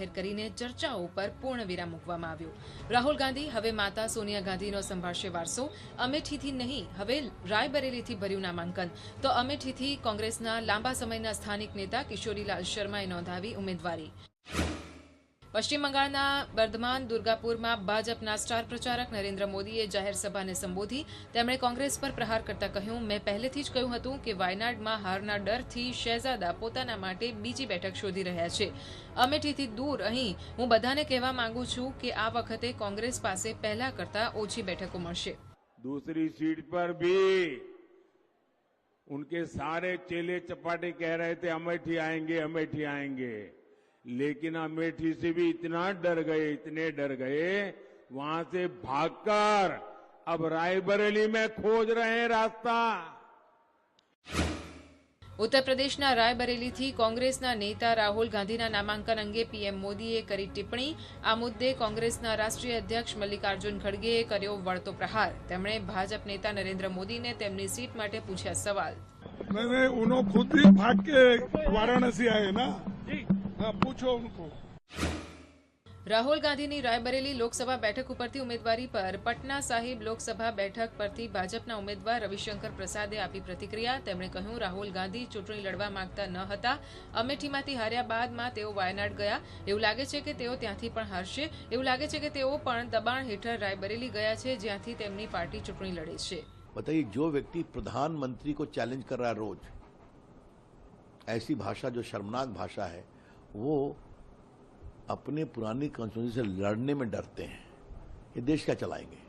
જાહેર કરીને ચર્ચાઓ પર પૂર્ણ વિરામ મૂકવામાં આવ્યો. રાહુલ ગાંધી હવે માતા સોનિયા ગાંધીનો સંભાળશે વારસો. અમેઠીથી નહીં, હવે રાયબરેલીથી ભર્યું નામાંકન. તો અમેઠીથી કોંગ્રેસના લાંબા સમયના સ્થાનિક નેતા કિશોરીલાલ શર્માએ નોંધાવી ઉમેદવારી. પશ્ચિમ બંગાળના બર્ધમાન દુર્ગાપુરમાં ભાજપના સ્ટાર પ્રચારક નરેન્દ્ર મોદીએ જાહેર સભાને સંબોધી તેમણે કોંગ્રેસ પર પ્રહાર કરતા કહ્યું મેં પહેલેથી જ કહ્યું હતું કે વાયનાડમાં હારના ડરથી શહેજાદા પોતાના માટે બીજી બેઠક શોધી રહ્યા છે અમેઠીથી દૂર અહીં હું બધાને કહેવા માંગુ છું કે આ વખતે કોંગ્રેસ પાસે પહેલા કરતા ઓછી બેઠકો મળશે दूसरी सीट पर भी उनके सारे चेले चपाटे कह रहे थे अमेठी आएंगे अमेठी आएंगे लेकिन अमेठी से भी इतना डर गए इतने डर गए वहां से भागकर अब रायबरेली में खोज रहे हैं रास्ता ઉત્તર પ્રદેશના રાયબરેલીથી કોંગ્રેસના નેતા રાહુલ ગાંધીના નામાંકન અંગે પીએમ મોદીએ કરી ટિપ્પણી આ મુદ્દે કોંગ્રેસના રાષ્ટ્રીય અધ્યક્ષ મલ્લિકાર્જુન ખડગેએ કર્યો વળતો પ્રહાર તેમણે ભાજપ નેતા નરેન્દ્ર મોદીને તેમની સીટ માટે પૂછ્યા સવાલ मैंने उन्हों खुद ही भाग के वाराणसी आए ना हाँ पूछो उनको રાહુલ ગાંધીની રાયબરેલી લોકસભા બેઠક ઉપરથી ઉમેદવારી પર પટના સાહિબ લોકસભા બેઠક પરથી ભાજપના ઉમેદવાર રવિશંકર પ્રસાદે આપી પ્રતિક્રિયા તેમણે કહ્યું રાહુલ ગાંધી ચૂંટણી લડવા માંગતા ન હતા અમેઠીમાંથી હાર્યા બાદમાં તેઓ વાયનાડ ગયા એવું લાગે છે કે તેઓ ત્યાંથી પણ હારશે એવું લાગે છે કે તેઓ પણ દબાણ હેઠળ રાયબરેલી ગયા છે જ્યાંથી તેમની પાર્ટી ચૂંટણી લડે છે बताइए जो व्यक्ति प्रधानमंत्री को चैलेंज कर रहा है रोज ऐसी भाषा जो शर्मनाक भाषा है वो अपने पुरानी कॉन्स्टिट्यूंसी से लड़ने में डरते हैं ये देश क्या चलाएंगे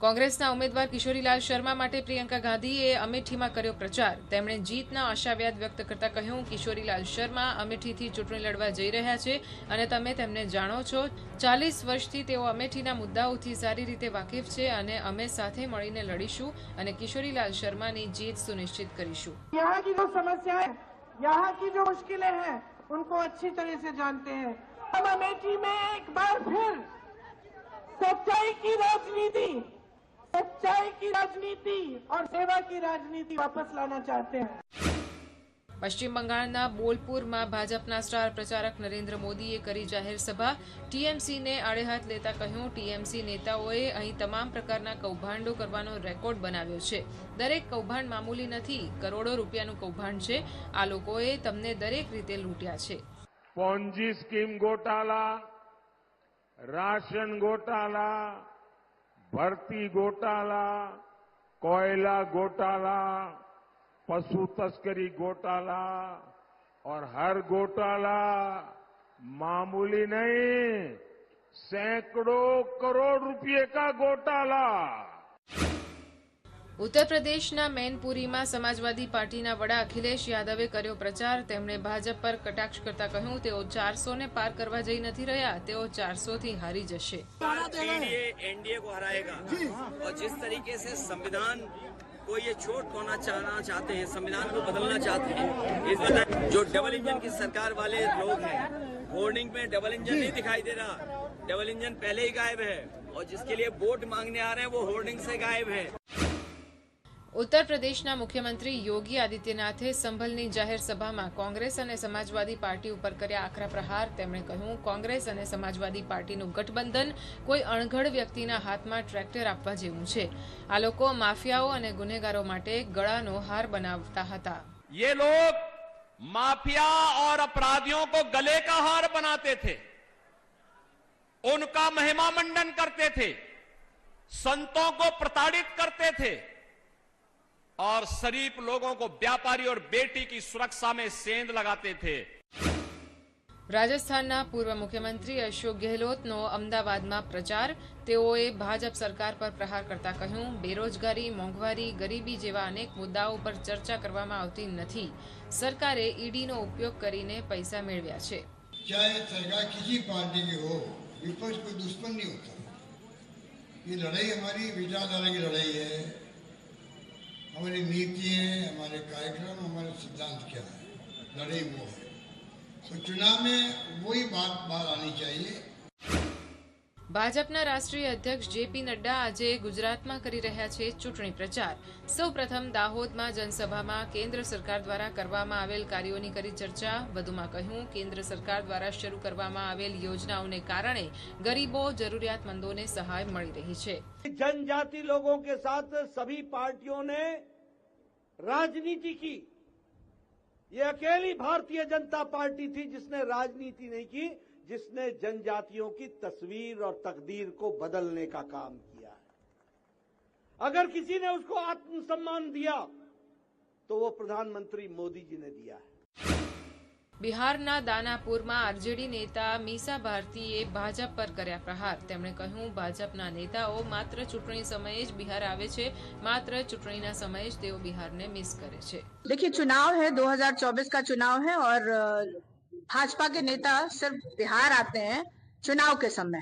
કોંગ્રેસના ઉમેદવાર કિશોરીલાલ શર્મા માટે પ્રિયંકા ગાંધીએ અમેઠીમાં કર્યો પ્રચાર તેમણે જીતના આશાવ્યાદ વ્યક્ત કરતા કહ્યું કિશોરીલાલ શર્મા અમેઠીથી ચૂંટણી લડવા જઈ રહ્યા છે અને તમે તેમને જાણો છો ચાલીસ વર્ષથી તેઓ અમેઠીના મુદ્દાઓથી સારી રીતે વાકેફ છે અને અમે સાથે મળીને લડીશું અને કિશોરીલાલ શર્માની જીત સુનિશ્ચિત કરીશું यहाँ की जो समस्याएं यहाँ की जो मुश्किलें हैं उनको अच्छी तरह से जानते हैं। हम अमेठी में एक बार फिर सच्चाई की राजनीति, सच्चाई की राजनीति और सेवा की राजनीति वापस लाना चाहते हैं। પશ્ચિમ બંગાળના બોલપુરમાં ભાજપના સ્ટાર પ્રચારક નરેન્દ્ર મોદીએ કરી જાહેર સભા. ટીએમસીને આડેહાથ લેતા કહ્યું, ટીએમસી નેતાઓએ અહીં તમામ પ્રકારના કૌભાંડો કરવાનો રેકોર્ડ બનાવ્યો છે. દરેક કૌભાંડ મામૂલી નથી, કરોડો રૂપિયાનું કૌભાંડ છે. આ લોકોએ તમને દરેક રીતે લૂંટ્યા છે. પોન્જી સ્કીમ ગોટાલા, રાશન ગોટાલા, ભરતી ગોટાલા, કોયલા ગોટાલા पशु तस्करी घोटाला और हर घोटाला मामूली नहीं सैकड़ों करोड़ रुपए का घोटाला ઉત્તર પ્રદેશના મેનપુરીમાં સમાજવાદી પાર્ટીના વડા અખિલેશ યાદવે કર્યો પ્રચાર તેમણે ભાજપ પર કટાક્ષ કરતા કહ્યું તેઓ ચારસો ને પાર કરવા જઈ નથી રહ્યા તેઓ ચારસો થી હારી જશે एनडीए एनडीए को हराएगा और जिस तरीके से संविधान को ये चोट होना चाहना चाहते हैं संविधान को बदलना चाहते हैं इस वजह जो डबल इंजन की सरकार वाले लोग हैं होर्डिंग में डबल इंजन नहीं दिखाई दे रहा। डबल इंजन पहले ही गायब है और जिसके लिए वोट मांगने आ रहे हैं वो होर्डिंग से गायब है। ઉત્તર પ્રદેશના મુખ્યમંત્રી યોગી આદિત્યનાથે સંભલની જાહેર સભામાં કોંગ્રેસ અને સમાજવાદી પાર્ટી ઉપર કર્યા આકરા પ્રહાર તેમણે કહ્યું કોંગ્રેસ અને સમાજવાદી પાર્ટીનું ગઠબંધન કોઈ અણઘડ વ્યક્તિના હાથમાં ટ્રેક્ટર આપવા જેવું છે આ લોકો માફિયાઓ અને ગુનેગારો માટે ગળાનો હાર બનાવતા હતા ये लोग माफिया और अपराधियों को गले का हार बनाते थे उनका महिमा मंडन करते थे संतों को प्रताड़ित करते थे और शरीफ लोगों को व्यापारी और बेटी की सुरक्षा में सेंध लगाते थे રાજસ્થાનના પૂર્વ મુખ્યમંત્રી અશોક ગેહલોતનો અમદાવાદમાં પ્રચાર તેઓએ ભાજપ સરકાર પર પ્રહાર કરતા કહ્યું બેરોજગારી મોંઘવારી ગરીબી જેવા અનેક મુદ્દાઓ પર ચર્ચા કરવામાં આવતી નથી સરકારે ઈડીનો ઉપયોગ કરીને પૈસા મેળવ્યા છે चाहे सरकार किसी पार्टी की हो विपक्ष कोई दुश्मन नहीं होता ये लड़ाई हमारी विचारधारा की लड़ाई है हमारी नीति है हमारे कार्यक्रम हमारे सिद्धांत क्या है लड़ाई वो है तो चुनाव में वही बात बात आनी चाहिए ભાજપના રાષ્ટ્રીય અધ્યક્ષ જેપી નડ્ડા આજે ગુજરાતમાં કરી રહ્યા છે ચૂંટણી પ્રચાર સૌપ્રથમ દાહોદમાં જનસભામાં કેન્દ્ર સરકાર દ્વારા કરવામાં આવેલ કાર્યોની કરી ચર્ચા વધુમાં કહ્યું કેન્દ્ર સરકાર દ્વારા શરૂ કરવામાં આવેલ યોજનાઓને કારણે ગરીબો જરૂરિયાતમંદોને સહાય મળી રહી છે जनजाति लोगों के साथ सभी पार्टियों ने राजनीति की ये अकेली भारतीय जनता पार्टी थी जिसने राजनीति नहीं की जिसने जनजातियों की तस्वीर और तकदीर को बदलने का काम किया है अगर किसी ने उसको आत्मसम्मान दिया तो वो प्रधानमंत्री मोदी जी ने दिया है બિહારના દાનાપુરમાં આરજેડી નેતા મીસા ભારતીએ ભાજપ પર કર્યા પ્રહાર તેમણે કહ્યું ભાજપના નેતાઓ માત્ર ચૂંટણી સમયે જ બિહાર આવે છે માત્ર ચૂંટણીના સમયે જ તેઓ બિહારને મિસ કરે છે देखिए चुनाव है 2024 का चुनाव है और अ, भाजपा के नेता सिर्फ़ बिहार आते हैं चुनाव के समय।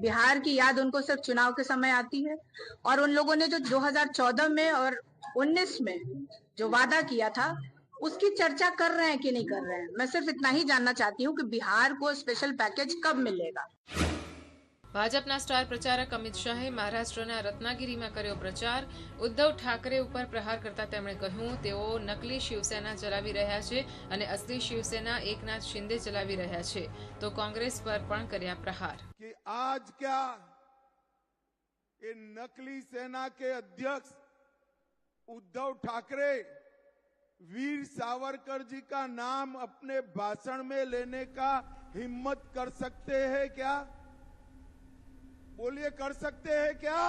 बिहार की याद उनको सिर्फ़ चुनाव के समय आती है। और उन लोगों ने जो 2014 में और 19 में जो वादा किया था, उसकी चर्चा कर रहे हैं कि नहीं कर रहे हैं? मैं सिर्फ़ इतना ही जानना चाहती हूँ कि बिहार को स्पेशल पैकेज कब मिलेगा? ભાજપના સ્ટાર પ્રચારક અમિત શાહે મહારાષ્ટ્રના રત્નાગીરીમાં કર્યો પ્રચાર ઉદ્ધવ ઠાકરે ઉપર પ્રહાર કરતા તેમણે કહ્યું તેઓ નકલી શિવસેના ચલાવી રહ્યા છે અને અસલી શિવસેના એકનાથ શિંદે ચલાવી રહ્યા છે તો કોંગ્રેસ પર પણ કર્યા પ્રહાર कि आज क्या ये नकली सेना के अध्यक्ष उद्धव ठाकरे वीर सावरकर जी का नाम अपने भाषण में लेने का हिम्मत कर सकते हैं क्या बोलिए कर सकते हैं क्या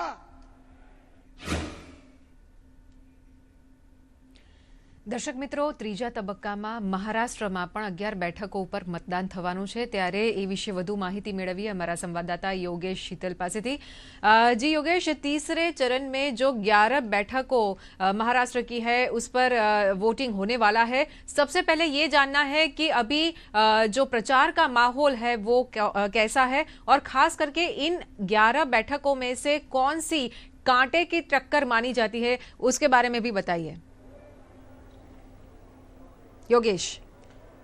દર્શક મિત્રો ત્રીજા તબક્કામાં મહારાષ્ટ્રમાં પણ અગિયાર બેઠકો ઉપર મતદાન થવાનું છે ત્યારે એ વિશે વધુ માહિતી મેળવીએ हमारा संवाददाता योगेश शीतल पासेथी अ, जी योगेश तीसरे चरण में जो ग्यारह बैठकों अ, महाराष्ट्र की है उस पर अ, वोटिंग होने वाला है सबसे पहले ये जानना है कि अभी अ, जो प्रचार का माहौल है वो क्या- अ, कैसा है और खास करके इन ग्यारह बैठकों में से कौन सी कांटे की टक्कर मानी जाती है उसके बारे में भी बताइए યોગેશ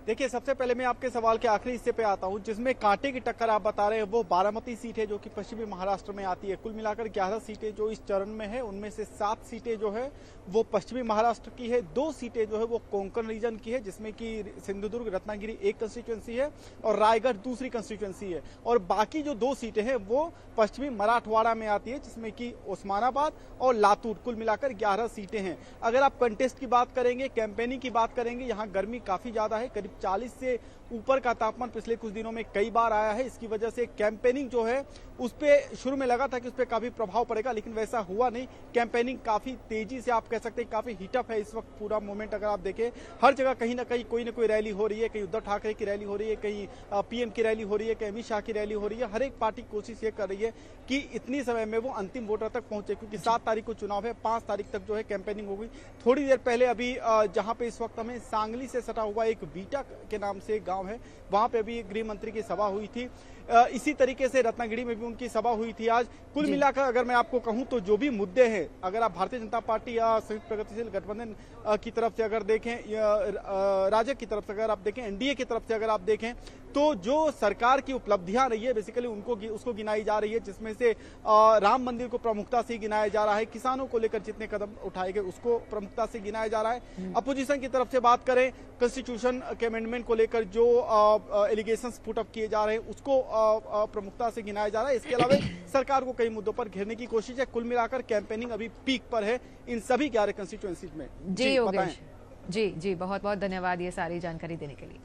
देखिए, सबसे पहले मैं आपके सवाल के आखिरी हिस्से पे आता हूँ, जिसमें कांटे की टक्कर आप बता रहे हैं, वो बारामती सीट है जो कि पश्चिमी महाराष्ट्र में आती है। कुल मिलाकर 11 सीटें जो इस चरण में है, उनमें से सात सीटें जो है, वो पश्चिमी महाराष्ट्र की है, दो सीटें जो है, वो कोंकण रीजन की है, जिसमें कि सिंधुदुर्ग, रत्नागिरी एक कंस्टिट्यूंसी है और रायगढ़ दूसरी कंस्टिट्यूंसी है। और बाकी जो दो सीटें हैं, वो पश्चिमी मराठवाड़ा में आती है, जिसमें कि उस्मानाबाद और लातूर, कुल मिलाकर 11 सीटें हैं। अगर आप कंटेस्ट की बात करेंगे कैंपेनिंग की बात करेंगे, यहाँ गर्मी काफ़ी ज़्यादा है, करीब 40 से ऊपर का तापमान पिछले कुछ दिनों में कई बार आया है। इसकी वजह से कैंपेनिंग जो है, उस पे शुरू में लगा था कि उस पर काफ़ी प्रभाव पड़ेगा, लेकिन वैसा हुआ नहीं। कैंपेनिंग काफ़ी तेज़ी से आप कह सकते हैं, काफ़ी हीटअप है इस वक्त पूरा मूवमेंट अगर आप देखें। हर जगह कहीं ना कहीं कोई ना कोई रैली हो रही है। कहीं उद्धव ठाकरे की रैली हो रही है, कहीं पीएम की रैली हो रही है, कहीं अमित शाह की रैली हो रही है। हर एक पार्टी कोशिश ये कर रही है कि इतनी समय में वो अंतिम वोटर तक पहुँचे, क्योंकि सात तारीख को चुनाव है, पाँच तारीख तक जो है कैंपेनिंग होगी थोड़ी देर पहले अभी जहाँ पे इस वक्त हमें सांगली से सटा हुआ एक बीटा के नाम से एक गाँव है। वहाँ पे भी गृह मंत्री की सभा हुई थी। इसी तरीके से रत्नागिरी में भी उनकी सभा हुई थी आज। कुल मिलाकर अगर मैं आपको कहूँ तो जो भी मुद्दे हैं अगर आप भारतीय जनता पार्टी या संयुक्त प्रगतिशील गठबंधन की तरफ़ से अगर देखें या राजग की तरफ़ से अगर आप देखें एनडीए की तरफ़ से अगर आप देखें तो जो सरकार की उपलब्धियाँ रही है बेसिकली उनको उसको गिनाई जा रही है जिसमें से राम मंदिर को प्रमुखता से गिनाया जा रहा है। किसानों को लेकर जितने कदम उठाए गए उसको प्रमुखता से गिनाया जा रहा है। अपोजिशन की तरफ़ से बात करें कॉन्स्टिट्यूशन के अमेंडमेंट को लेकर जो एलिगेशन पुटअप किए जा रहे हैं उसको प्रमुखता से गिनाया जा रहा है। इसके अलावा सरकार को कई मुद्दों पर घेरने की कोशिश है। कुल मिलाकर कैंपेनिंग अभी पीक पर है इन सभी ग्यारह कंस्टिट्यूएंसीज में। जी। जी जी बहुत बहुत धन्यवाद ये सारी जानकारी देने के लिए।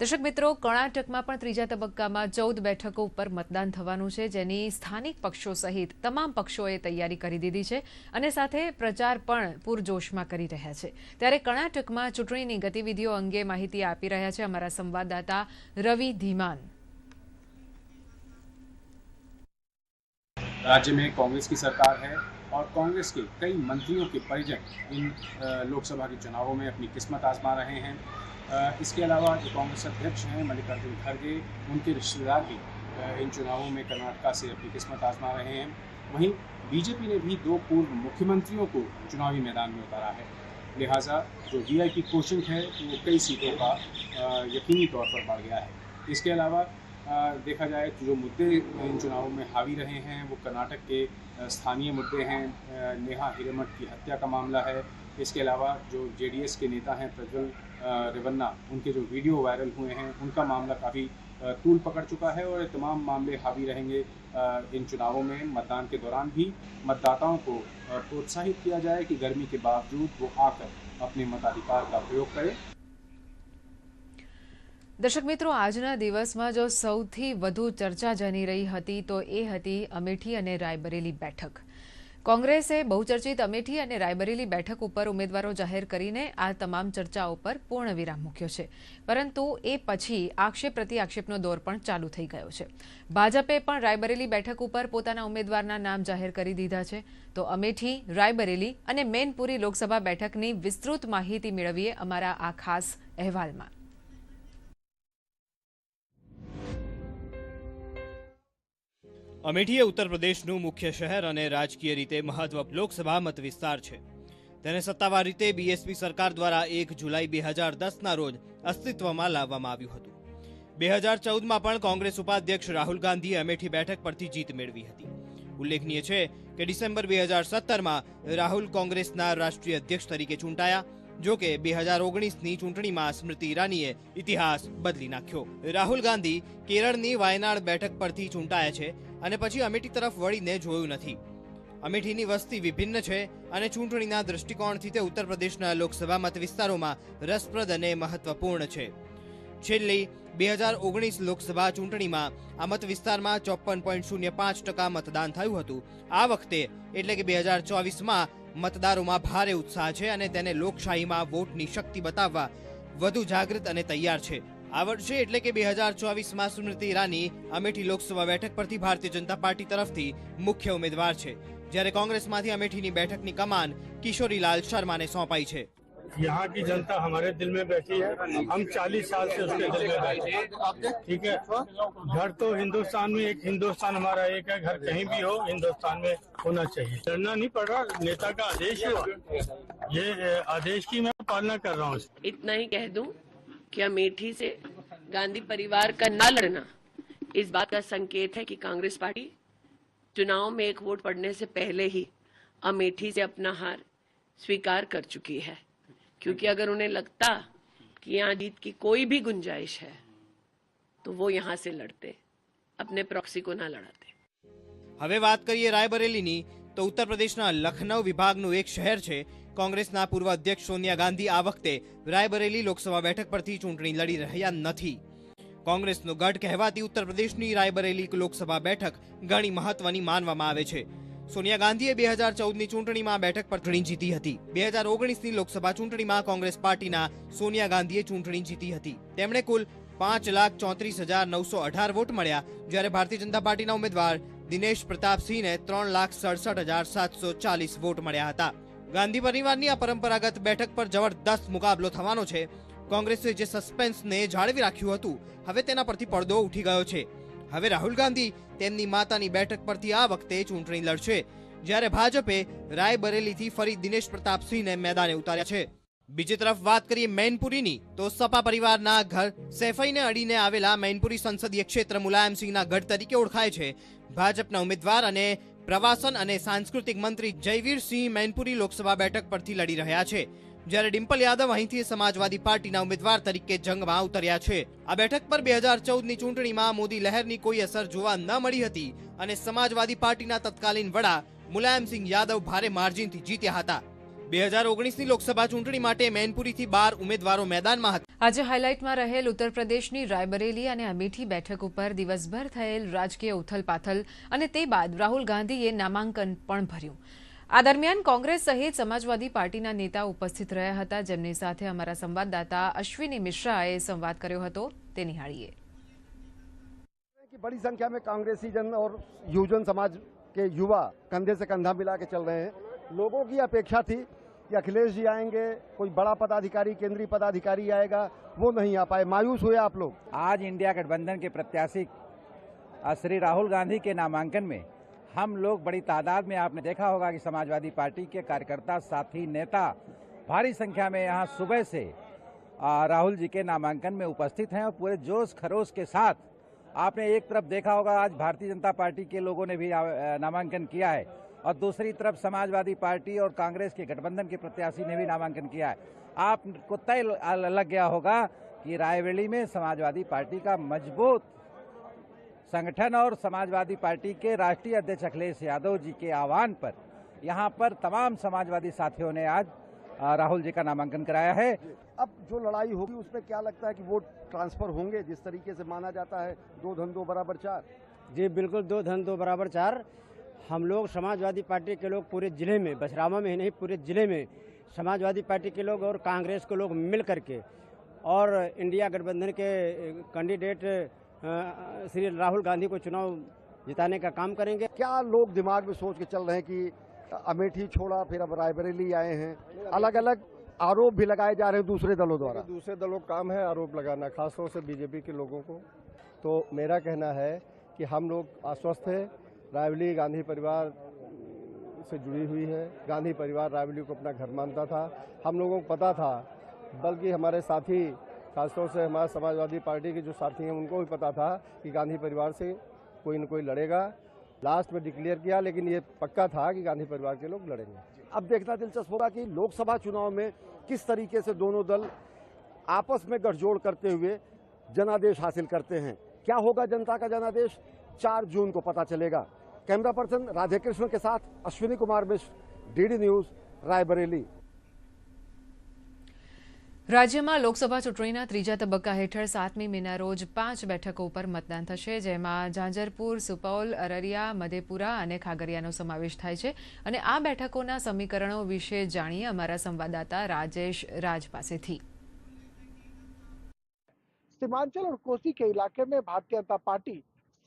દર્શક મિત્રો કર્ણાટકમાં પણ ત્રીજા તબક્કામાં ચૌદ બેઠકો ઉપર મતદાન થવાનું છે જેની સ્થાનિક પક્ષો સહિત તમામ પક્ષોએ તૈયારી કરી દીધી છે અને સાથે પ્રચાર પણ પૂરજોશમાં કરી રહ્યા છે ત્યારે કર્ણાટકમાં ચૂંટણીની ગતિવિધિઓ અંગે માહિતી આપી રહ્યા છે અમારા સંવાદદાતા રવિ ધીમાન राज्य में कांग्रेस की सरकार है और कांग्रेस के कई मंत्रियों के परिजन इन अ, लोकसभा के चुनावों में अपनी किस्मत आजमा रहे हैं अ, इसके अलावा जो कांग्रेस अध्यक्ष हैं, मल्लिकार्जुन खड़गे, उनके रिश्तेदार भी इन चुनावों में कर्नाटका से अपनी किस्मत आजमा रहे हैं। वहीं बीजेपी ने भी दो पूर्व मुख्यमंत्रियों को चुनावी मैदान में उतारा है। लिहाजा जो वीआईपी कोशिंग है, वो कई सीटों का यकीनी तौर पर बढ़ गया है। इसके अलावा देखा जाए तो जो मुद्दे इन चुनावों में हावी रहे हैं, वो कर्नाटक के स्थानीय मुद्दे हैं। नेहा हिरेमठ की हत्या का मामला है। इसके अलावा जो जेडीएस के नेता हैं, प्रज्वल रेवन्ना उनके जो वीडियो वायरल हुए हैं उनका मामला काफ़ी अ, तूल पकड़ चुका है और ये तमाम मामले हावी रहेंगे अ, इन चुनावों में मतदान के दौरान भी मतदाताओं को अ, प्रोत्साहित किया जाए कि गर्मी के बावजूद वो आकर अपने मताधिकार का प्रयोग करें દર્શક મિત્રો આજના દિવસમાં જો સૌથી વધુ ચર્ચા જની રહી હતી તો એ હતી અમેઠી અને રાયબરેલી બેઠક કોંગ્રેસે બહુચર્ચિત અમેઠી અને રાયબરેલી બેઠક ઉપર ઉમેદવારો જાહેર કરીને આ તમામ ચર્ચાઓ પર પૂર્ણ વિરામ મૂક્યો છે. પરંતુ એ પછી આક્ષેપ પ્રતિ આક્ષેપનો દોર પણ ચાલુ થઈ ગયો છે. ભાજપે પણ રાયબરેલી બેઠક ઉપર પોતાના ઉમેદવારના નામ જાહેર કરી દીધા છે. તો અમેઠી, રાયબરેલી અને મેનપુરી લોકસભા બેઠકની વિસ્તૃત માહિતી મેળવીએ અમારા આ ખાસ અહેવાલમાં. અમેઠી એ ઉત્તર પ્રદેશનું મુખ્ય શહેર અને રાજકીય રીતે મહત્વ લોકસભા મત વિસ્તાર છે. તેને સત્તાવાર રીતે બીએસપી સરકાર દ્વારા એક જુલાઈ બે હજાર દસના રોજ અસ્તિત્વમાં લાવવામાં આવ્યું હતું. બે હજાર ચૌદમાં પણ કોંગ્રેસ ઉપાધ્યક્ષ રાહુલ ગાંધીએ અમેઠી બેઠક પરથી જીત મેળવી હતી. ઉલ્લેખનીય છે કે ડિસેમ્બર બે હજાર સત્તરમાં રાહુલ કોંગ્રેસના રાષ્ટ્રીય અધ્યક્ષ તરીકે ચૂંટાયા, જો કે બે હજાર ઓગણીસની ચૂંટણીમાં સ્મૃતિ ઈરાનીએ ઇતિહાસ બદલી નાખ્યો. રાહુલ ગાંધી કેરળની વાયનાડ બેઠક પરથી ચૂંટાયા છે અને પછી અમેઠી તરફ વળીને જોયું નથી. અમેઠીની વસ્તી વિભિન્ન છે અને ચૂંટણીના દૃષ્ટિકોણથી તે ઉત્તર પ્રદેશના લોકસભા મત વિસ્તારોમાં રસપ્રદ અને મહત્વપૂર્ણ છે. છેલ્લી બે હજાર ઓગણીસ લોકસભા ચૂંટણીમાં આ મત વિસ્તારમાં ચોપન પોઈન્ટ શૂન્ય પાંચ ટકા મતદાન થયું હતું. આ વખતે એટલે કે બે હજાર ચોવીસમાં મતદારોમાં ભારે ઉત્સાહ છે અને તેને લોકશાહીમાં વોટની શક્તિ બતાવવા વધુ જાગૃત અને તૈયાર છે. આ વર્ષે એટલે કે બે હજાર ચોવીસમાં સ્મૃતિ ઈરાની અમેઠી લોકસભા બેઠક પરથી ભારતીય જનતા પાર્ટી તરફથી મુખ્ય ઉમેદવાર છે જ્યારે કોંગ્રેસમાંથી અમેઠીની બેઠકની કમાન કિશોરીલાલ શર્માને સોંપાઈ છે यहाँ की जनता हमारे दिल में बैठी है हम 40 साल से उसके दिल में बैठे हैं ठीक है घर तो हिंदुस्तान में एक हिंदुस्तान हमारा एक है घर कहीं भी हो हिंदुस्तान में होना चाहिए डरना नहीं पड़ रहा नेता का आदेश हुआ ये अ, आदेश की मैं पालना कर रहा हूँ इतना ही कह दूं कि अमेठी से गांधी परिवार का न लड़ना इस बात का संकेत है कि कांग्रेस पार्टी चुनाव में एक वोट पड़ने से पहले ही अमेठी से अपना हार स्वीकार कर चुकी है क्योंकि अगर उन्हें लगता कि यहाँ जीत की कोई भी गुंजाइश है तो वो यहाँ से लड़ते अपने प्रॉक्सी को ना लड़ाते હવે વાત કરીએ રાયબરેલીની તો ઉત્તર પ્રદેશના લખનૌ વિભાગનું એક શહેર છે કોંગ્રેસના પૂર્વ અધ્યક્ષ સોનિયા ગાંધી આ વખતે રાયબરેલી લોકસભા બેઠક પરથી ચૂંટણી લડી રહ્યા નથી. કોંગ્રેસનો ગઢ કહેવાતી ઉત્તર પ્રદેશની રાયબરેલી લોકસભા બેઠક ઘણી મહત્વની માનવામાં આવે છે. સોનિયા ગાંધીએ બે હજાર ચૌદની ચૂંટણીમાં બેઠક પર ચૂંટણી જીતી હતી. બે હજાર ઓગણીસની લોકસભા ચૂંટણીમાં કોંગ્રેસ પાર્ટીના સોનિયા ગાંધીએ ચૂંટણી જીતી હતી. તેમણે કુલ પાંચ લાખ ચોત્રીસ હજાર નવસો અઢાર વોટ મળ્યા, જ્યારે ભારતીય જનતા પાર્ટીના ઉમેદવાર દિનેશ પ્રતાપસિંહને ત્રણ લાખ સડસઠ હજાર સાતસો ચાલીસ વોટ મળ્યા હતા. ગાંધી પરિવારની આ પરંપરાગત બેઠક પર જબરદસ્ત મુકાબલો થવાનો છે. કોંગ્રેસે જે સસ્પેન્સને જાળવી રાખ્યું હતું, હવે તેના પરથી પડદો ઉઠી ગયો છે. હવે રાહુલ ગાંધી તેમની માતાની બેઠક પરથી આ વખતે ચૂંટણી લડશે, જ્યારે ભાજપે રાયબરેલીથી ફરી દિનેશ પ્રતાપસિંહને મેદાને ઉતાર્યા છે. બીજી તરફ વાત કરીએ મૈનપુરીની, તો સપા પરિવારના ઘર સૈફઈને અડીને આવેલા મૈનપુરી સંસદીય ક્ષેત્ર મુલાયમસિંહના ગઢ તરીકે ઓળખાય છે. ભાજપના ઉમેદવાર અને પ્રવાસન અને સાંસ્કૃતિક મંત્રી જયવીરસિંહ મૈનપુરી લોકસભા બેઠક પરથી લડી રહ્યા છે. જ્યારે ડિમ્પલ યાદવ અહીંથી સમાજવાદી પાર્ટીના ઉમેદવાર તરીકે જંગમાં ઉતર્યા છે. આ બેઠક પર બે હજાર ચૌદની ચૂંટણીમાં મોદી લહેરની કોઈ અસર જોવા ન મળી હતી અને સમાજવાદી પાર્ટીના તત્કાલીન વડા મુલાયમસિંહ યાદવ ભારે માર્જિનથી જીત્યા હતા. બે હજાર ઓગણીસની લોકસભા ચૂંટણી માટે મૈનપુરીથી બાર ઉમેદવારો મેદાનમાં હતા. આજે હાઇલાઇટમાં રહેલ ઉત્તર પ્રદેશની રાયબરેલી અને અમેઠી બેઠક ઉપર દિવસભર થયેલ રાજકીય ઉથલપાથલ અને તે બાદ રાહુલ ગાંધીએ નામાંકન પણ ભર્યું આ દરમિયાન કોંગ્રેસ સહિત સમાજવાદી પાર્ટીના નેતા ઉપસ્થિત રહ્યા હતા જેમની સાથે અમારા સંવાદદાતા અશ્વિની મિશ્રાએ સંવાદ કર્યો હતો તે નિહાળીએ कि बड़ी संख्या में कांग्रेसी जन और युवजन समाज के युवा कंधे से कंधा मिला के चल रहे हैं लोगों की अपेक्षा थी कि अखिलेश जी आएँगे, कोई बड़ा पदाधिकारी, केंद्रीय पदाधिकारी आएगा, वो नहीं आ पाए। मायूस हुए आप लोग। आज इंडिया गठबंधन के प्रत्याशी श्री राहुल गांधी के नामांकन में हम लोग बड़ी तादाद में, आपने देखा होगा कि समाजवादी पार्टी के कार्यकर्ता, साथी, नेता भारी संख्या में यहाँ सुबह से राहुल जी के नामांकन में उपस्थित हैं और पूरे जोश खरोश के साथ आपने एक तरफ़ देखा होगा, आज भारतीय जनता पार्टी के लोगों ने भी नामांकन किया है। और दूसरी तरफ़ समाजवादी पार्टी और कांग्रेस के गठबंधन के प्रत्याशी ने भी नामांकन किया है। आपको तय लग गया होगा कि रायबरेली में समाजवादी पार्टी का मज़बूत संगठन और समाजवादी पार्टी के राष्ट्रीय अध्यक्ष अखिलेश यादव जी के आह्वान पर यहाँ पर तमाम समाजवादी साथियों ने आज राहुल जी का नामांकन कराया है। अब जो लड़ाई होगी उसमें क्या लगता है कि वोट ट्रांसफ़र होंगे? जिस तरीके से माना जाता है दो धन दो बराबर चार। जी बिल्कुल दो धन दो बराबर चार। हम लोग समाजवादी पार्टी के लोग पूरे ज़िले में बछरावा में ही नहीं पूरे ज़िले में समाजवादी पार्टी के लोग और कांग्रेस के लोग मिल करके और इंडिया गठबंधन के कैंडिडेट श्री राहुल गांधी को चुनाव जिताने का काम करेंगे। क्या लोग दिमाग में सोच के चल रहे हैं कि अमेठी छोड़ा फिर अब रायबरेली आए हैं? अलग अलग आरोप भी लगाए जा रहे हैं दूसरे दलों द्वारा। दूसरे दलों का काम है आरोप लगाना खासतौर से बीजेपी के लोगों को। तो मेरा कहना है कि हम लोग आश्वस्त है रायवली गांधी परिवार से जुड़ी हुई है। गांधी परिवार रायवली को अपना घर मानता था। हम लोगों को पता था, बल्कि हमारे साथी, खासतौर से हमारे समाजवादी पार्टी के जो साथी हैं, उनको भी पता था कि गांधी परिवार से कोई न कोई लड़ेगा। लास्ट में डिक्लेयर किया, लेकिन ये पक्का था कि गांधी परिवार के लोग लड़ेंगे। अब देखना दिलचस्प होगा कि लोकसभा चुनाव में किस तरीके से दोनों दल आपस में गठजोड़ करते हुए जनादेश हासिल करते हैं। क्या होगा जनता का जनादेश? चार जून को पता चलेगा। कैमरा पर्सन राधेकृष्ण के साथ अश्विनी कुमार मिश्र डीडी न्यूज रायबरेली રાજ્યમાં લોકસભા ચૂંટણીના ત્રીજા તબક્કા હેઠળ સાતમી મેના રોજ પાંચ બેઠકો ઉપર મતદાન થશે જેમાં ઝાંઝરપુર સુપૌલ અરરિયા મધેપુરા અને ખાગરિયાનો સમાવેશ થાય છે અને આ બેઠકોના સમીકરણો વિશે જાણીએ અમારા સંવાદદાતા રાજેશ રાજ પાસેથી सीमांचल और कोसी के इलाके में भारतीय जनता पार्टी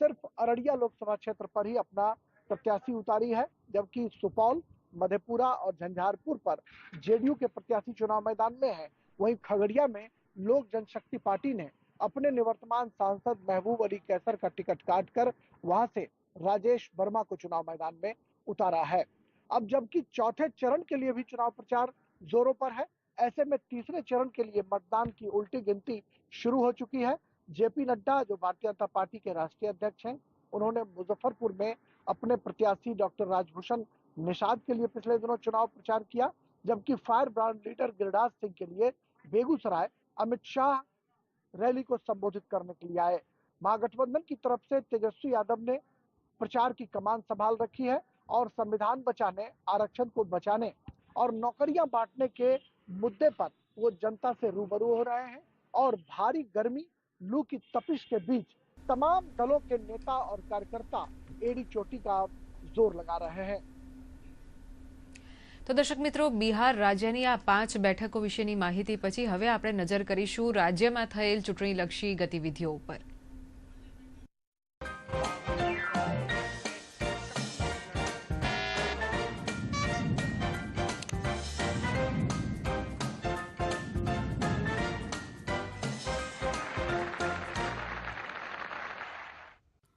सिर्फ़ अररिया लोकसभा क्षेत्र पर ही अपना प्रत्याशी उतारी है, जबकि सुपौल, मधेपुरा और झंझारपुर पर जेडीयू के प्रत्याशी चुनाव मैदान में है। वहीं खगड़िया में लोक जनशक्ति पार्टी ने अपने निवर्तमान सांसद महबूब अली कैसर का टिकट काटकर वहाँ से राजेश वर्मा को चुनाव मैदान में उतारा है। अब जबकि चौथे चरण के लिए भी चुनाव प्रचार जोरों पर है, ऐसे में तीसरे चरण के लिए मतदान की उल्टी गिनती शुरू हो चुकी है। जेपी नड्डा, जो भारतीय जनता पार्टी के राष्ट्रीय अध्यक्ष हैं, उन्होंने मुजफ्फरपुर में अपने प्रत्याशी डॉक्टर राजभूषण निषाद के लिए पिछले दिनों चुनाव प्रचार किया, जबकि fire brand leader Giriraj Singh के लिए बेगूसराय अमित शाह रैली को संबोधित करने के लिए आए। महागठबंधन की तरफ़ से तेजस्वी यादव ने प्रचार की कमान संभाल रखी है और संविधान बचाने, आरक्षण को बचाने और नौकरियाँ बांटने के मुद्दे पर वो जनता से रूबरू हो रहे हैं और भारी गर्मी लू की तपिश के बीच तमाम दलों के नेता और कार्यकर्ता एडी चोटी का जोर लगा रहे हैं તો દર્શક મિત્રો બિહાર રાજ્યની આ પાંચ બેઠકો વિશેની માહિતી પછી હવે આપણે નજર કરીશું રાજ્યમાં થયેલ ચૂંટણીલક્ષી ગતિવિધિઓ ઉપર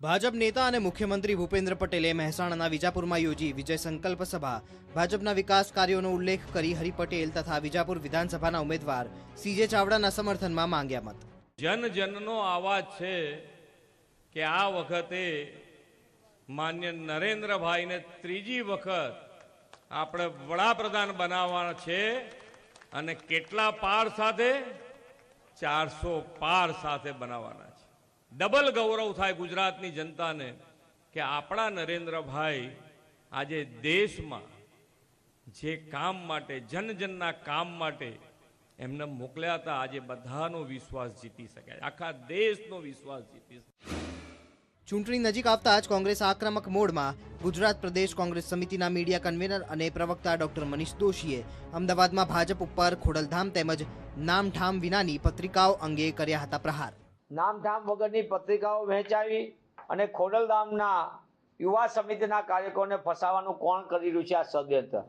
ભાજપ નેતા અને મુખ્યમંત્રી ભૂપેન્દ્ર પટેલે મહેસાણાના વિજાપુરમાં યોજી વિજય સંકલ્પ સભા. ભાજપના વિકાસ કાર્યોનો ઉલ્લેખ કરી હરિ પટેલ તથા વિજાપુર વિધાનસભાના ઉમેદવાર સીજે ચાવડાના સમર્થનમાં માંગ્યા મત. જન જનનો અવાજ છે કે આ વખતે માન્ય નરેન્દ્રભાઈને ત્રીજી વખત આપણે વડાપ્રધાન બનાવવાના છે અને કેટલા પાર સાથે? ચારસો પાર સાથે બનાવવાના ડબલ ગૌરવ થાય ગુજરાતની જનતાને કે આપણા નરેન્દ્રભાઈ આજે દેશમાં જે કામ માટે જન જનના કામ માટે એમને મોકલ્યા હતા, આજે બધાનો વિશ્વાસ જીતી શકાય આખા દેશનો વિશ્વાસ જીતી ચૂંટણી નજીક આવતા જ કોંગ્રેસ આક્રમક મોડમાં ગુજરાત પ્રદેશ કોંગ્રેસ સમિતિના મીડિયા કન્વીનર અને પ્રવક્તા ડોક્ટર મનીષ દોશીએ અમદાવાદમાં ભાજપ ઉપર ખોડલધામ તેમજ નામઠામ વિનાની પત્રિકાઓ અંગે કર્યા હતા પ્રહાર. નામધામ વગરની પત્રિકાઓ વહેંચાવી અને ખોડલધામના યુવા સમિતિના કાર્યકરોને ફસાવાનું કોણ કરી રહ્યું છે આ ષડયંત્ર?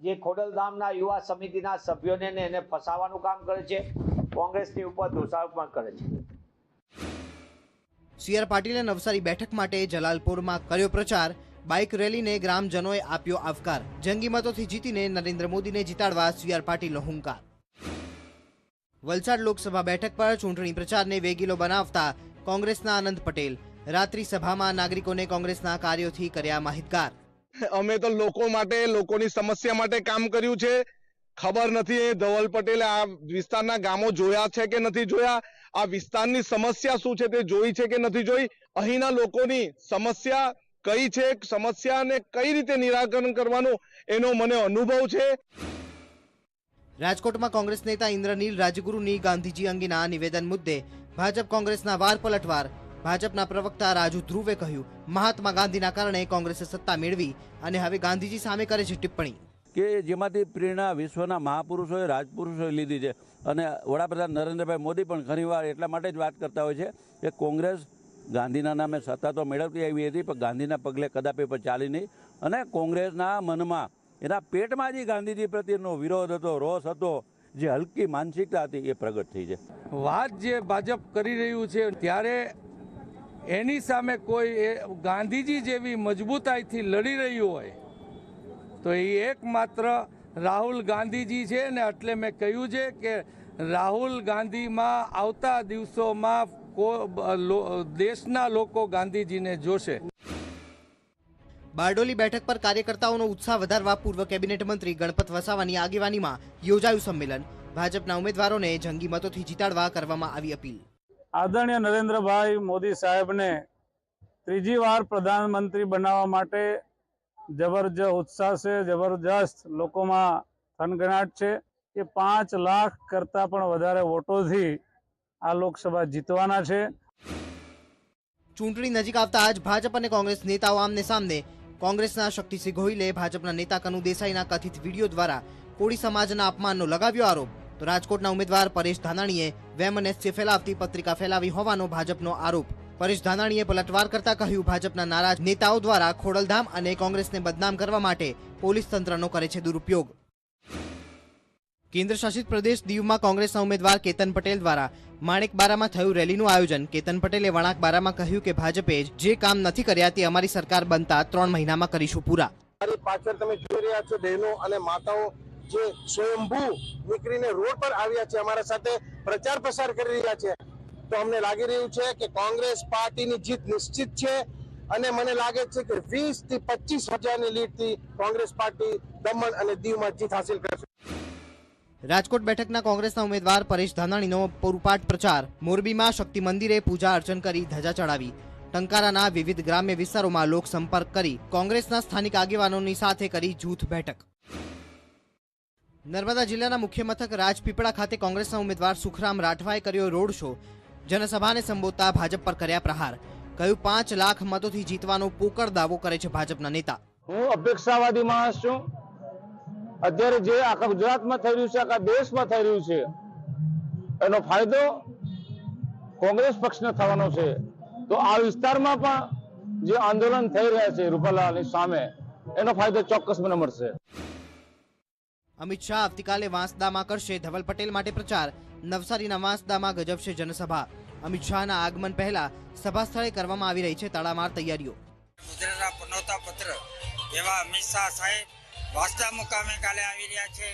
જે ખોડલધામના યુવા સમિતિના સભ્યોને એને ફસાવાનું કામ કરે છે, કોંગ્રેસની ઉપર દોષારોપ પણ કરે છે. સી આર પાટીલે નવસારી બેઠક માટે જલાલપુરમાં કર્યો પ્રચાર. બાઇક રેલીને ગ્રામજનોએ આપ્યો આવકાર. જંગી મતોથી જીતીને નરેન્દ્ર મોદીને જીતાડવા સી આર પાટીલનો હુંકાર વલસાડ લોકસભા બેઠક પર ચૂંટણી પ્રચારને વેગીલો બનાવતા કોંગ્રેસના આનંદ પટેલ. રાત્રિ સભામાં નાગરિકોને કોંગ્રેસના કાર્યોથી કર્યા માહિતગાર. અમે તો લોકો માટે, લોકોની સમસ્યા માટે કામ કર્યું છે. ખબર નથી ધવલ પટેલે આ વિસ્તારના ગામો જોયા છે કે નથી જોયા? આ વિસ્તારની સમસ્યા શું છે તે જોઈ છે કે નથી જોઈ? અહીંના લોકોની સમસ્યા કઈ છે? સમસ્યાને કઈ રીતે નિરાકરણ કરવાનું? એનો મને અનુભવ છે. રાજકોટમાં કોંગ્રેસ નેતા ઇન્દ્રનીલ રાજગુરુની ગાંધીજી અંગેના નિવેદન મુદ્દે ભાજપ કોંગ્રેસના વાર પલટવાર ભાજપના પ્રવક્તા રાજુ ધ્રુવે કહ્યું, મહાત્મા ગાંધીના કારણે કોંગ્રેસે સત્તા મેળવી અને હવે ગાંધીજી સામે કરે છે ટિપ્પણી. કે જેમાંથી પ્રેરણા વિશ્વના મહાપુરુષોએ રાજપુરુષોએ લીધી છે. અને વડાપ્રધાન નરેન્દ્રભાઈ મોદી પણ ઘણીવાર એટલા માટે જ વાત કરતા હોય છે કે કોંગ્રેસ ગાંધીના નામે સત્તા તો મેળવતી આવી હતી, પણ ગાંધીના પગલે કદાપી પણ ચાલી નહીં. અને કોંગ્રેસના મનમાં એના પેટમાં જે ગાંધીજી પ્રત્યેનો વિરોધ હતો, રોષ હતો. જે હલકી માનસિકતા હતી એ પ્રગટ થઈ છે. વાત જે ભાજપ કરી રહ્યું છે, ત્યારે એની સામે કોઈ ગાંધીજી જેવી મજબૂતાઈથી લડી રહ્યું હોય, તો એ એકમાત્ર રાહુલ ગાંધીજી છે ને એટલે મેં કહ્યું છે કે રાહુલ ગાંધીમાં આવતા દિવસોમાં દેશના લોકો ગાંધીજીને જોશે. બારડોલી બેઠક પર કાર્યકર્તાઓનો ઉત્સાહ વધારવા પૂર્વ કેબિનેટ મંત્રી ગણપત વસાવાની આગેવાનીમાં યોજાયું સંમેલન. ભાજપના ઉમેદવારોને જંગી મતોથી જીતાડવા કરવામાં આવી અપીલ. આદરણીય નરેન્દ્રભાઈ મોદી સાહેબને ત્રીજી વાર પ્રધાનમંત્રી બનાવવા માટે જબરજસ્ત ઉત્સાહ છે જબરજસ્ત લોકોમાં થનગનાટ છે. કે પાંચ લાખ કરતાં પણ વધારે વોટોથી આ લોકસભા જીતવાના છે. ચૂંટણી નજીક આવતા જ ભાજપ અને કોંગ્રેસ નેતાઓ આમને સામને કોંગ્રેસના શક્તિસિંહ ગોહિલે ભાજપના નેતા કનુ દેસાઈના કથિત વીડિયો દ્વારા કોળી સમાજના અપમાનનો લગાવ્યો આરોપ. તો રાજકોટના ઉમેદવાર પરેશ ધાનાણીએ વેમનેસથી ફેલાવતી પત્રિકા ફેલાવી હોવાનો ભાજપનો આરોપ. પરેશ ધાનાણીએ પલટવાર કરતા કહ્યું, ભાજપના નારાજ નેતાઓ દ્વારા ખોડલધામ અને કોંગ્રેસને બદનામ કરવા માટે પોલીસ તંત્રનો કરે છે દુરુપયોગ. કેન્દ્ર શાસિત પ્રદેશ દીવમાં કોંગ્રેસના ઉમેદવાર કેતન પટેલ દ્વારા માણેકબારામાં થયું રેલીનું આયોજન. કેતન પટેલે વણાકબારામાં કહ્યું કે ભાજપે જે કામ નથી કર્યા તે અમારી સરકાર બનતા ત્રણ મહિનામાં કરીશું પૂરા. પાછળ તમે જોઈ રહ્યા છો બહેનો અને માતાઓ જે સ્વયંભૂ નીકળીને રોડ પર આવ્યા છે, અમારા સાથે પ્રચાર પ્રસાર કરી રહ્યા છે. તો અમને લાગી રહ્યું છે કે કોંગ્રેસ પાર્ટીની જીત નિશ્ચિત છે અને મને લાગે છે કે વીસથી પચીસ હજારની લીડથી કોંગ્રેસ પાર્ટી દમણ અને દીવમાં જીત હાંસિલ કરશે. રાજકોટ બેઠકના કોંગ્રેસના ઉમેદવાર પરેશ ધાનાણીનો પૂરપાટ પ્રચાર. મોરબીમાં શક્તિ મંદિરે પૂજા અર્ચન કરી ધજા ચડાવી. ટંકારાના વિવિધ ગ્રામ્ય વિસ્તારોમાં લોકસંપર્ક કરી કોંગ્રેસના સ્થાનિક આગેવાનોની સાથે કરી જૂથ બેઠક. નર્મદા જિલ્લાના મુખ્ય મથક રાજપીપળા ખાતે કોંગ્રેસના ઉમેદવાર સુખરામ રાઠવાએ કર્યો રોડ શો. જનસભાને સંબોધતા ભાજપ પર કર્યા પ્રહાર. કહ્યું, પાંચ લાખ મતોથી જીતવાનો પોકળ દાવો કરે છે ભાજપના નેતા. હું અપેક્ષાવાદી માણસ છું. અત્યારે જે આખા ગુજરાતમાં થઈ રહ્યું છે આખા દેશમાં થઈ રહ્યું છે એનો ફાયદો કોંગ્રેસ પક્ષને થવાનો છે. તો આ વિસ્તારમાં પણ જે આંદોલન થઈ રહ્યા છે રૂપાલાની સામે એનો ફાયદો ચોક્કસ મને મળશે. અમિત શાહ આવતીકાલે વાંસદામાં કરશે ધવલ પટેલ માટે પ્રચાર. નવસારીના વાંસદામાં ગજબશે જનસભા. અમિત શાહના આગમન પહેલા સભા સ્થળે કરવામાં આવી રહી છે તડામાર તૈયારીઓ. ગુજરાતના પત્ર એવા અમિત શાહ સાહેબ વાસ્તા મુકામે કાલે આવી રહ્યા છે.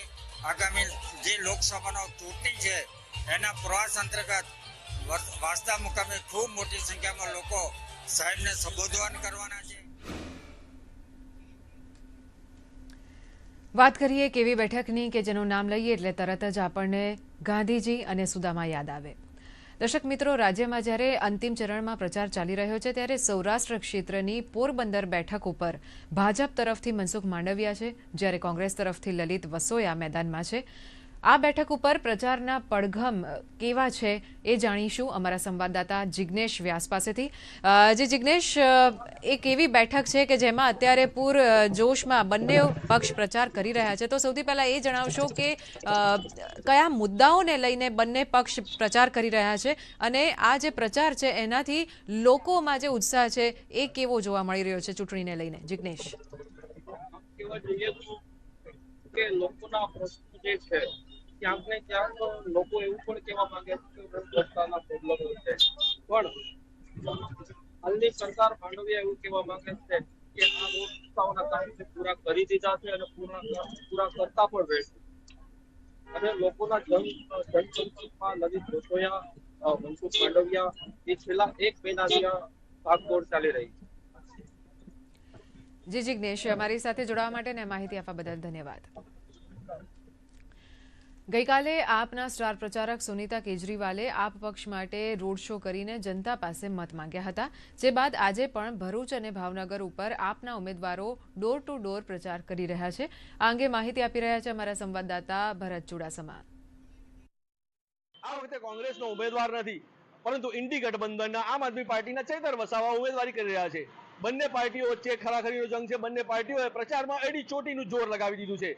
આગામી જે લોકસભાનો ચૂંટણી છે, એના પ્રવાસ અંતર્ગત વાસ્તા મુકામે ખૂબ મોટી સંખ્યામાં લોકો સાહેબને સંબોધન કરવાના છે. વાત કરીએ કેવી બેઠકની કે જેનું નામ લઈએ એટલે તરત જ આપણને ગાંધીજી અને સુદામા યાદ આવે. દર્શક મિત્રો, રાજ્યમાં જ્યારે અંતિમ ચરણમાં પ્રચાર ચાલી રહ્યો છે, ત્યારે સૌરાષ્ટ્ર ક્ષેત્રની પોરબંદર બેઠક ઉપર ભાજપ તરફથી મનસુખ માંડવિયા છે, જ્યારે કોંગ્રેસ તરફથી લલિત વસોયા મેદાનમાં છે. આ બેઠક ઉપર પ્રચારના પડઘમ કેવા છે એ જાણીશું અમારા સંવાદદાતા જિજ્ઞેશ વ્યાસ પાસેથી. જે જિજ્ઞેશ એક એવી બેઠક છે કે જેમાં અત્યારે પૂર જોશમાં બંને પક્ષ પ્રચાર કરી રહ્યા છે? તો સૌથી પહેલાં એ જણાવશો કે કયા મુદ્દાઓને લઈને બંને પક્ષ પ્રચાર કરી રહ્યા છે અને આ જે પ્રચાર છે એનાથી લોકોમાં જે ઉત્સાહ છે એ કેવો જોવા મળી રહ્યો છે ચૂંટણીને લઈને? જિજ્ઞેશ લોકોના પ્રશ્નો જે છે ક્યાંક ને ક્યાંક લોકો એવું પણ કહેવા માંગે છે કે રસ્તાના પ્રોબ્લેમ છે. પણ હાલની સરકાર માંડવિયા એવું કહેવા માંગે છે કે આ રસ્તાઓના કામ પૂરા કરી દીધા છે અને પૂરા પૂરા કરતા પણ રહેશે અને લોકોના જન જનસંપર્કમાં લલિત વસોયા મનસુખ માંડવિયા એ છેલ્લા એક મહિનાથી આ ભાગદોડ ચાલી રહી છે. જી જિગ્નેશ અમારી સાથે જોડાવા માટે ને માહિતી આપવા બદલ ધન્યવાદ. ગઈકાલે આપના સ્ટાર પ્રચારક સુનીતા કેજરીવાલે આપ પક્ષ માટે રોડ શો કરીને જનતા પાસે મત માંગ્યા હતા, જે બાદ આજે પણ ભરૂચ અને ભાવનગર ઉપર આપના ઉમેદવારો ડોર ટુ ડોર પ્રચાર કરી રહ્યા છે. આ અંગે માહિતી આપી રહ્યા છે અમારા સંવાદદાતા ભરત ચુડાસમા. આ વખતે કોંગ્રેસનો ઉમેદવાર નથી, પરંતુ ઇન્ડી ગઠબંધનના આમ આદમી પાર્ટીના ચેતર વસાવા ઉમેદવારી કરી રહ્યા છે. બંને પાર્ટીઓ વચ્ચે ખરાખરીનો જંગ છે. બંને પાર્ટીઓએ પ્રચારમાં એડી ચોટીનું જોર લગાવી દીધું છે.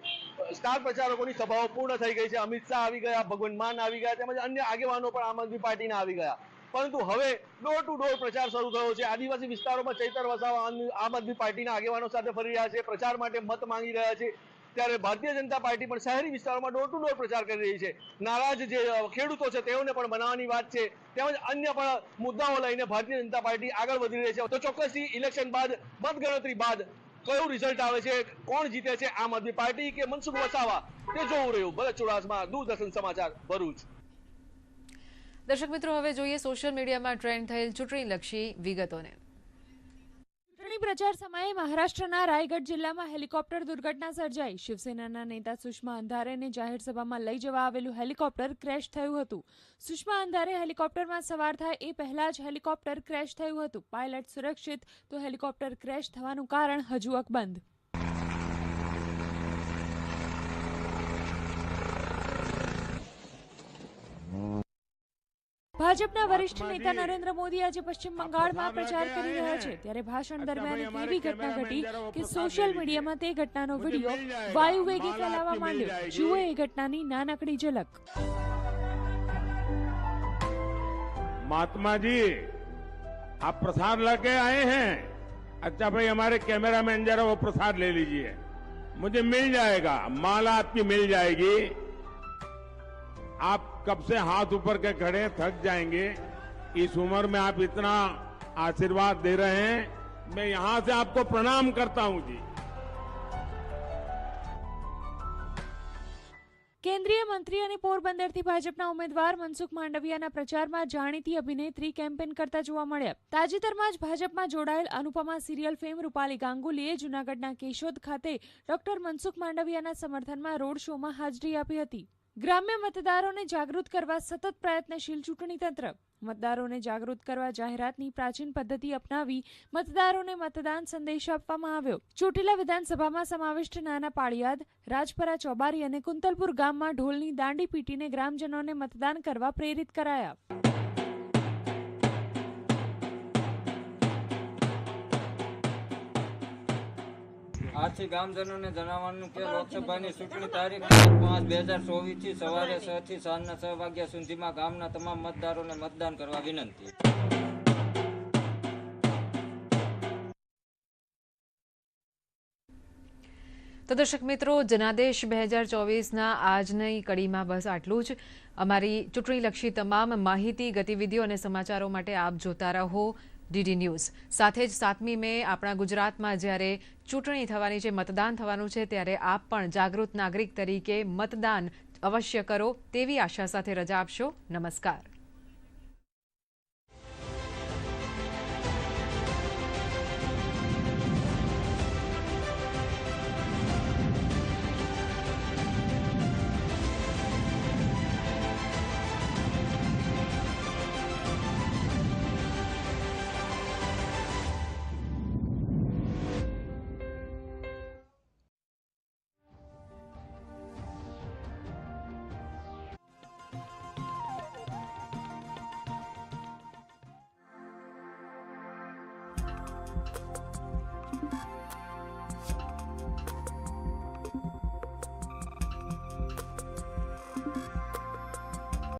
સ્ટાર પ્રચારકોની સભાઓ પૂર્ણ થઈ ગઈ છે. અમિત શાહ આવી ગયા, ભગવાન માન આવી ગયા, તેમજ અન્ય આગેવાનો પણ આમ આદમી પાર્ટીના આવી ગયા. પરંતુ હવે ડોર ટુ ડોર પ્રચાર શરૂ થયો છે. આદિવાસી વિસ્તારોમાં ચૈતર વસાવા આમ આદમી પાર્ટીના આગેવાનો સાથે ફરી રહ્યા છે. પ્રચાર માટે મત માંગી રહ્યા છે. ત્યારે ભારતીય જનતા પાર્ટી પણ શહેરી વિસ્તારોમાં ડોર ટુ ડોર પ્રચાર કરી રહી છે. નારાજ જે ખેડૂતો છે, તેઓને પણ બનાવવાની વાત છે. તેમજ અન્ય પણ મુદ્દાઓ લઈને ભારતીય જનતા પાર્ટી આગળ વધી રહી છે. તો ચોક્કસથી ઇલેક્શન બાદ, મતગણતરી બાદ કયું રિઝલ્ટ આવે છે, કોણ જીતે છે, આમ આદમી પાર્ટી કે મનસુખ વસાવા? તે જોવું રહ્યું. ભરત ચુડાસમા, દૂરદર્શન સમાચાર, ભરૂચ. દર્શક મિત્રો, હવે જોઈએ સોશિયલ મીડિયામાં ટ્રેન્ડ થયેલ ચૂંટણીલક્ષી વિગતોને. ચૂંટણી પ્રચાર સમયે મહારાષ્ટ્રના રાયગઢ જિલ્લામાં હેલિકોપ્ટર દુર્ઘટના સર્જાઈ. શિવસેનાના નેતા સુષ્મા અંધારેને જાહેર સભામાં લઈ જવા આવેલું હેલિકોપ્ટર ક્રેશ થયું હતું. સુષ્મા અંધારે હેલિકોપ્ટરમાં સવાર થાય એ પહેલા જ હેલિકોપ્ટર ક્રેશ થયું હતું. પાયલટ સુરક્ષિત, તો હેલિકોપ્ટર ક્રેશ થવાનું કારણ હજુ અકબંધ. ભાજપના વરિષ્ઠ નેતા નરેન્દ્ર મોદી આજે પશ્ચિમ બંગાળમાં પ્રચાર કરી રહ્યા છે ત્યારે ભાષણ દરમિયાન એક એવી ઘટના ઘટી કે સોશિયલ મીડિયામાં તે ઘટનાનો વિડીયો વાયુ વેગે ફેલાવા માંડ્યો જુઓ એ ઘટનાની નાનકડી ઝલક महात्मा जी आप प्रसाद लेके आए हैं अच्छा भाई हमारे कैमरा मैन जरा वो प्रसाद ले लीजिए मुझे मिल जाएगा माला आपकी मिल जाएगी आप कब से हाथ ऊपर के खड़े हैं, थक जाएंगे इस उम्र में आप इतना आशीर्वाद दे रहे हैं मैं यहां से आपको प्रणाम करता हूं जी કેન્દ્રીય મંત્રી અને પોરબંદરથી ભાજપના ઉમેદવાર મનસુખ માંડવિયાના પ્રચારમાં જાણીતી અભિનેત્રી કેમ્પેન કરતા જોવા મળ્યા તાજેતરમાં જ ભાજપમાં જોડાયેલ અનુપમા સિરિયલ ફેમ રૂપાલી ગાંગુલીએ જૂનાગઢના કેશોદ ખાતે ડોક્ટર મનસુખ માંડવિયાના સમર્થનમાં રોડ શોમાં હાજરી આપી હતી ગ્રામ્ય મતદારોને જાગૃત કરવા સતત પ્રયત્નશીલ ચૂંટણી તંત્ર. મતદારોને જાગૃત કરવા જાહેરાતની પ્રાચીન પદ્ધતિ અપનાવી મતદારોને મતદાન સંદેશ આપવામાં આવ્યો. ચોટીલા વિધાનસભામાં સમાવિષ્ટ નાના પાળિયાદ, રાજપરા ચોબારી અને કુંતલપુર ગામમાં ઢોલની દાંડી પીટીને ગ્રામજનોને મતદાન કરવા પ્રેરિત કરાયા. આથી ગામજનોને જણાવવાનું કે લોકસભાની ચૂંટણી તારીખ પાંચ બે હજાર ચોવીસથી સવારે છ થી સાંજના છ વાગ્યા સુધીમાં ગામના તમામ મતદારોને મતદાન કરવા વિનંતી. તો દર્શક મિત્રો જનાદેશ બે હજાર ચોવીસના આજની કડીમાં બસ આટલું જ. અમારી ચૂંટણીલક્ષી તમામ માહિતી ગતિવિધિઓ અને સમાચારો માટે આપ જોતા રહો. DD news. સાથે જ સાતમી મે આપણા ગુજરાતમાં જ્યારે ચૂંટણી થવાની છે, મતદાન થવાનું છે, ત્યારે આપ પણ જાગૃત નાગરિક તરીકે મતદાન અવશ્ય કરો તેવી આશા સાથે રજા આપશો. નમસ્કાર.